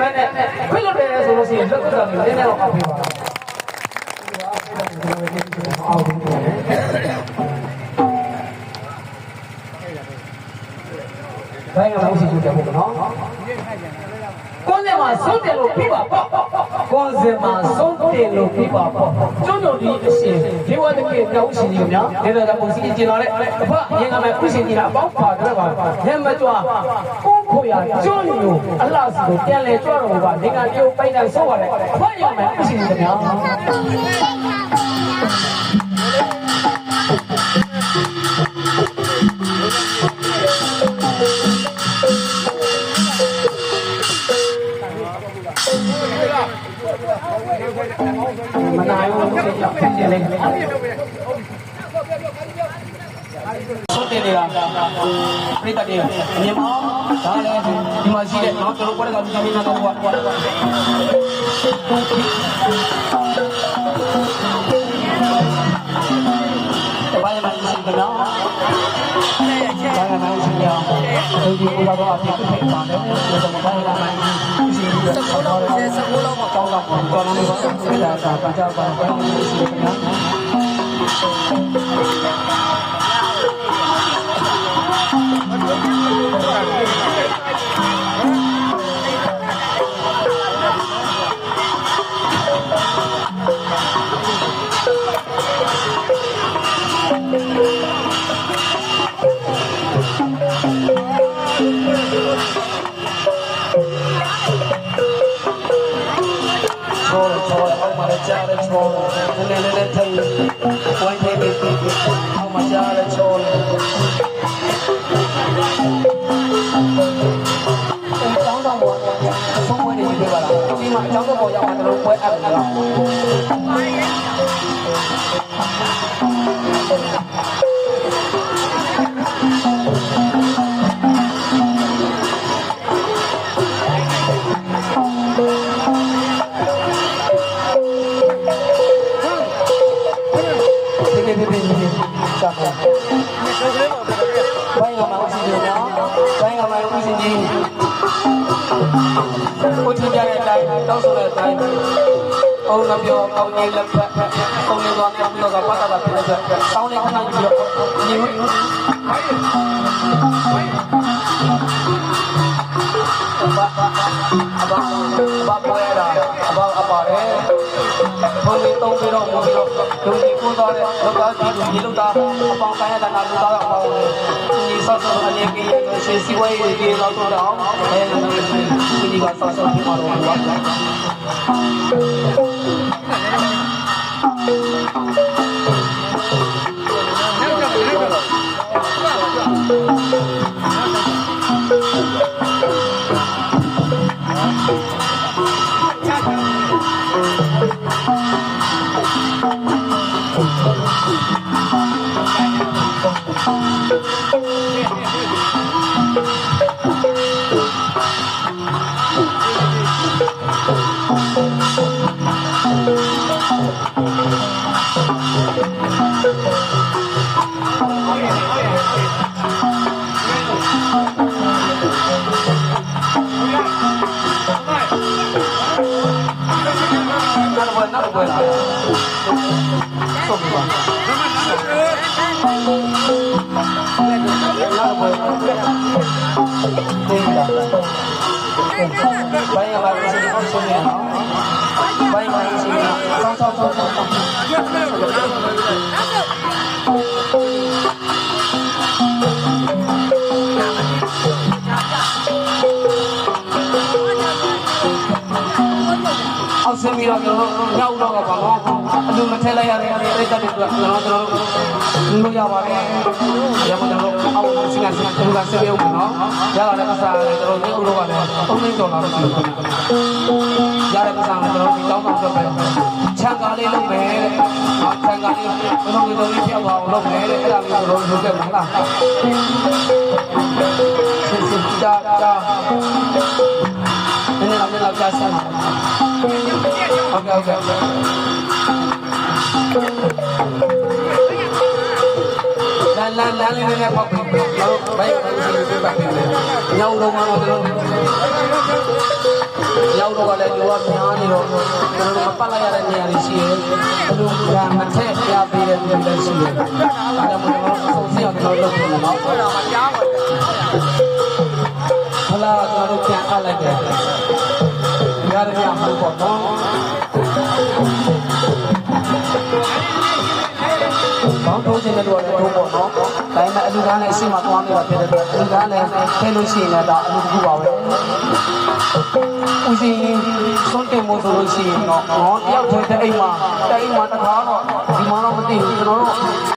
မန်းနဲ့ခွင့်လွတ်တယ်ဆိုလို့ရှိရင်လက်ကုတ်တော်ကိုနည်းနည်းတော့အောက်ပေးပါအောက်ပေးတယ်ဘယ်ကတော့ရှိကြတယ်ဘုရားနော်ကိုယ်စမှာဆုံးတယ်လို့ပြပါပေါ့ကိုယ်စမှာဆုံးတယ်လို့ပြပါပေါ့ကျွန်းတော်ဒီအရှင်ဒီဝတ်တကေတောင်းရှင်ကြီးများဒေသကပုံစီကျင်လာတဲ့အဖရင်ကမဲ့ခုရှင်ကြီးလားအပေါင်းပါတော့ပါညမကြွားကို ခိုရကျွန်းလူအလှစီကိုပြန်လဲကြွတော်ကနေကပြုတ်ပိုက်တိုင်းဆိုးရတယ်အဖရမယ်ခုရှင်ကြီးများမနာရောဖြစ်ရဖြစ်နေလေဆိုတင်နေတာပြိတ္တတွေမြေမောင်းဒါလည်းဒီမှာရှိတဲ့နော်တို့ဘက်ကလူ ကြီးများတော့ဟောတပိုင်းမှာရှိတယ်နော်ဘာကမှမရှိရဘူးဒီကူလာတော့အဖြစ်ဖြစ်ပါတယ်ဒီမှာဘာကမှမရှိဘူးစကောလောက်နဲ့စကောလောက်မှာကောင်းတော့ပေါ်တော့လ က်မှာလည်းကြားတယ်ချောနည်းနည်းလေးထိတ်ဝိုင်းထိတ်ပြီးအောက်မှာကြားတယ်ချောအကြောင်းတော့ဘောဆုံးဝဲနေပြီပါလားဒီမှာအကြောင်းတော့ဘောရောက်မှတို့ပွဲအပ်တယ်နော်ဒီ ကြီးကိုထင်ကြတဲ့အတိုင်းတောက်ဆိုတဲ့အတိုင်းအုံးလည်းပြောကောင်းကြီးလက်ဖက်အုံးလည်းသွားပြောင်းပြီးတော့ပတ်တာတာဖြစ်တဲ့အတွက်ကောင်းလေးခဏကြည့်တော့ညီမဘာဘာ ဘာပွဲတာအဘောအပါတယ်ဘုံလေးသုံးပြီးတော့ဘုံပြီးတော့ဒုတိကိုသွားတဲ့လောကကြီးကိုဒီလောက်တာအပေါင်းကိုင်းရတာနာလူသားအပေါင်းဒီဆော့ဆော့အနေကြီးရှေးစီဝဲကြီးတော့တော့အောင်အဲဒီဒီကဆော့ဆော့ဒီမှာတော့ဘာလဲနောက်တစ် ပွဲနော က်တစ်ပွဲလာဆုံးပြီပါနောက်တစ်ပွဲဒီကဘိုင်းရပါလို့ဆုံးဆုံးနေနော်ဘိုင်းပါစီ အောက်ဆင်းပြီးတော့ကျွန်တော်တို့ရောက်တော့ကပါတော့အလူမထည့်လိုက်ရတဲ့ပြိတ္တတွေအတွက်ကျွန်တော်တို့လူရပါတယ်ရမကျွန်တော်တို့အောက်ဆင်းကဆင်းကဆင်းရုံနော်ရလာတဲ့ပစာလည်းကျွန်တော်တို့အုပ်တော့ကလည်းအုံးသိန်းတော်လာလို့ရှိလို့ရတဲ့ပစာလည်းကျွန်တော်ဒီတောင်းတော့ပဲချန်ကားလေးလုပ်မယ်တဲ့ချန်ကားလေးကျွန်တော်တို့လေးပြောက်အောင်လုပ်မယ်တဲ့အဲ့ဒါမျိုးကျွန်တော်တို့လုပ်ခဲ့မှာလားစစ်စစ်ကြာကြာ နည်းနည်းလောက်ကြာဆန်းဟုတ်ကဲ့ဟုတ်ကဲ့လာလာလာလေးနဲ့ပေါ့တော့ဘယ်ဘယ်ရှိနေပြပါ့ညောင်းလုံးမတော့တို့မြောက်တော့ကလည်းလူကများနေတော့ကျွန်တော်တို့မပတ်လိုက်ရတဲ့နေရာတွေရှိတယ်အလူကမထက်ပြပေးတဲ့နေရာတွေရှိတယ်ဒါကြောင့်မို့ကျွန်တော်ဆုံးစီအောင်ကျွန်တော်လုပ်နေတော့ဟုတ် လားမကြားပါဘူးခလာကျွန်တော်တို့ပြန်အပ်လိုက်တယ်ရတယ်ရမှာပေါ့နော်ဘောင်းထိုးခြင်းတဲ့တော့လည်းထိုးပေါ့နော်ဒါပေမဲ့အလူကားလည်းအရှိမသွားနေတာဖြစ်တဲ့အတွက်အလူကားလည်းထဲလို့ရှိရင်လည်းဒါအလူတစ်ခုပါပဲဦးစီစွန့်တင်မို့ဆိုလို့ရှိရင်တော့ဟောတယောက်ထဲတဲ့အိမ်မှာတဲ့အိမ်မှာတခါတော့ဒီမှာတော့မသိဘူးကျွန်တော်တို့